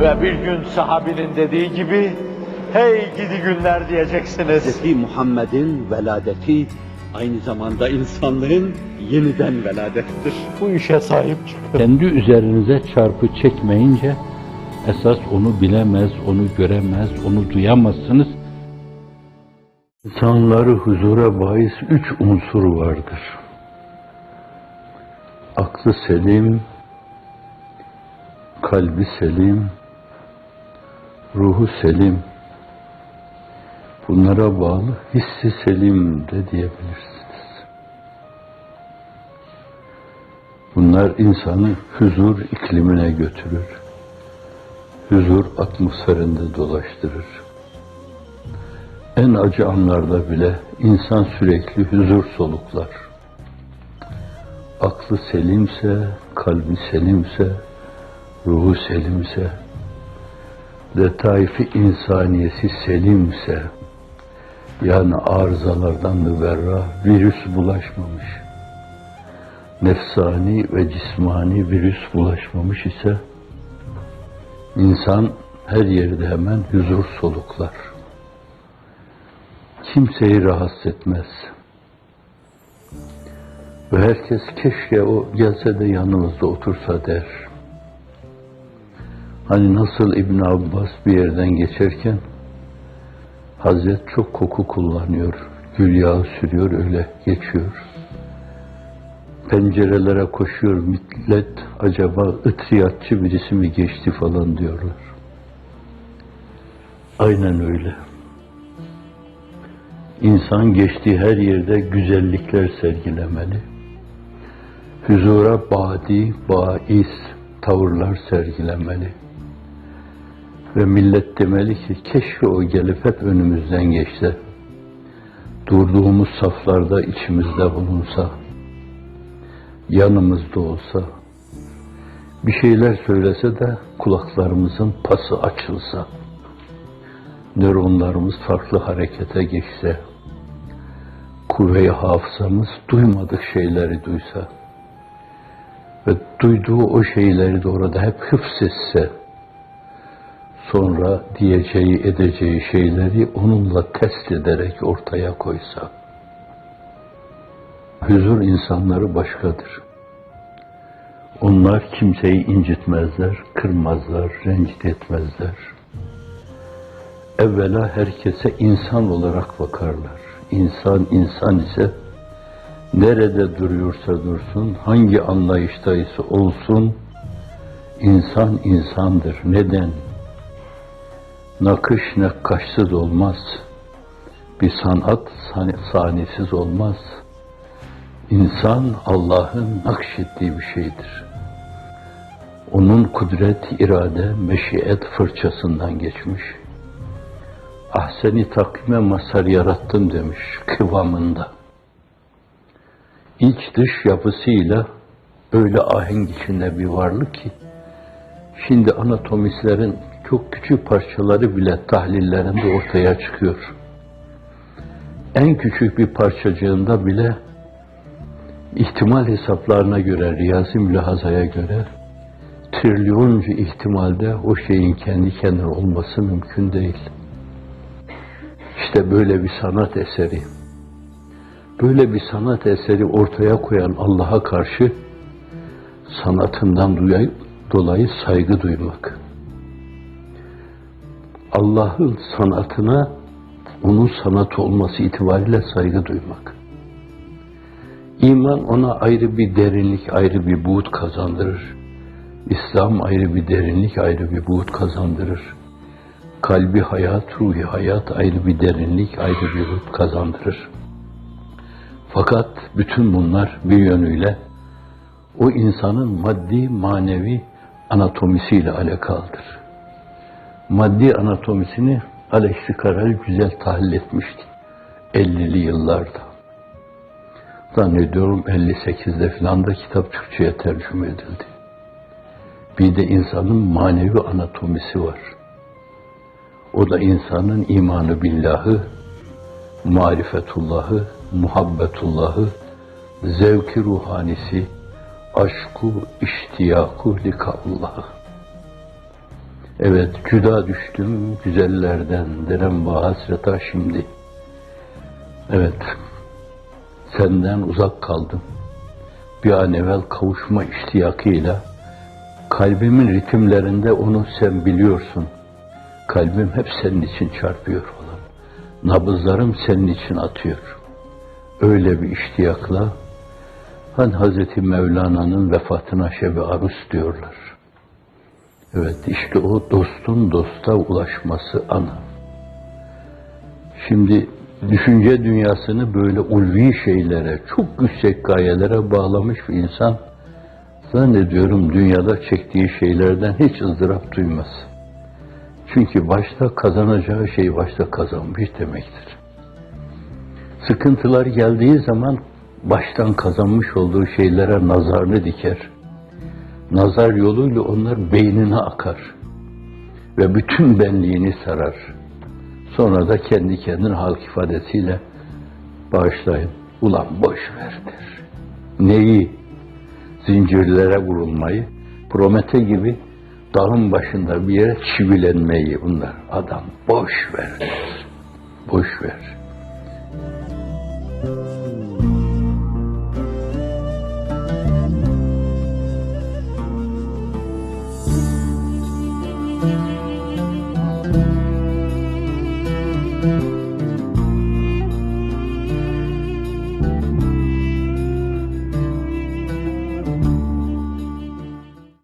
Ve bir gün sahabinin dediği gibi, hey gidi günler diyeceksiniz. Hz. Muhammed'in veladeti aynı zamanda insanlığın yeniden veladettir. Bu işe sahip çıkın. Kendi üzerinize çarpı çekmeyince esas onu bilemez, onu göremez, onu duyamazsınız. İnsanları huzura bahis üç unsur vardır. Aklı selim, kalbi selim, ruhu selim. Bunlara bağlı hissi selim de diyebilirsiniz. Bunlar insanı huzur iklimine götürür. Huzur atmosferinde dolaştırır. En acı anlarda bile insan sürekli huzur soluklar. Aklı selimse, kalbi selimse, ruhu selimse, letaifi insaniyesi selimse, yani arızalardan müberra, virüs bulaşmamış, nefsani ve cismani virüs bulaşmamış ise, insan her yerde hemen huzur soluklar. Kimseyi rahatsız etmez. Ve herkes keşke o gelse de yanımızda otursa der. Hani nasıl İbn Abbas bir yerden geçerken Hazret çok koku kullanıyor. Gül yağı sürüyor öyle geçiyor. Pencerelere koşuyor millet acaba ıtriyatçı birisi mi geçti falan diyorlar. Aynen öyle. İnsan geçtiği her yerde güzellikler sergilemeli. Huzura badi, bais tavırlar sergilemeli. Ve millet demeli ki keşke o gelip hep önümüzden geçse. Durduğumuz saflarda içimizde bulunsa. Yanımızda olsa. Bir şeyler söylese de kulaklarımızın pası açılsa. Nöronlarımız farklı harekete geçse. Kuvve-i hafızamız duymadık şeyleri duysa. Ve duyduğu o şeyleri de orada hep hıfzetse sonra diyeceği edeceği şeyleri onunla test ederek ortaya koysa. Huzur insanları başkadır. Onlar kimseyi incitmezler, kırmazlar, rencide etmezler. Evvela herkese insan olarak bakarlar. İnsan insan ise nerede duruyorsa dursun, hangi anlayıştaysa olsun, insan insandır. Neden? Nakış nakkaşsız olmaz. Bir sanat sahnesiz olmaz. İnsan Allah'ın nakşettiği bir şeydir. Onun kudret, irade, meşiyet fırçasından geçmiş. Ahseni takvime masar yarattım demiş kıvamında. İç dış yapısıyla öyle ahenk içinde bir varlık ki, şimdi anatomistlerin çok küçük parçaları bile tahlillerinde ortaya çıkıyor. En küçük bir parçacığında bile ihtimal hesaplarına göre, riyazi mülahazaya göre trilyoncu ihtimalde o şeyin kendi kendine olması mümkün değil. İşte böyle bir sanat eseri, böyle bir sanat eseri ortaya koyan Allah'a karşı sanatından dolayı saygı duymak. Allah'ın sanatına onun sanatı olması itibariyle saygı duymak. İman ona ayrı bir derinlik, ayrı bir buğut kazandırır. İslam ayrı bir derinlik, ayrı bir buğut kazandırır. Kalbi hayat, ruhi hayat ayrı bir derinlik, ayrı bir buğut kazandırır. Fakat bütün bunlar bir yönüyle o insanın maddi, manevi anatomisiyle alakalıdır maddi anatomisini Alexi Karel güzel tahlil etmişti. 50'li yıllarda. Zannediyorum 58'de falan da kitap Türkçe'ye tercüme edildi. Bir de insanın manevi anatomisi var. O da insanın imanı billahı, marifetullahı, muhabbetullahı, zevki ruhanisi, aşku, iştiyaku likaullahı. Evet, cüda düştüm güzellerden, derem bu hasreta şimdi. Evet, senden uzak kaldım. Bir an evvel kavuşma iştiyakıyla, kalbimin ritimlerinde onu sen biliyorsun. Kalbim hep senin için çarpıyor olan. Nabızlarım senin için atıyor. Öyle bir iştiyakla, hani Hazreti Mevlana'nın vefatına şebi arus diyorlar. Evet işte o dostun dosta ulaşması ana. Şimdi düşünce dünyasını böyle ulvi şeylere, çok yüksek gayelere bağlamış bir insan zannediyorum dünyada çektiği şeylerden hiç ızdırap duymaz. Çünkü başta kazanacağı şey başta kazanmış demektir. Sıkıntılar geldiği zaman baştan kazanmış olduğu şeylere nazarını diker nazar yoluyla onlar beynine akar ve bütün benliğini sarar. Sonra da kendi kendine halk ifadesiyle bağışlayın, ulan boş ver der. Neyi? Zincirlere vurulmayı, Promete gibi dağın başında bir yere çivilenmeyi bunlar. Adam boş ver der. Boş ver.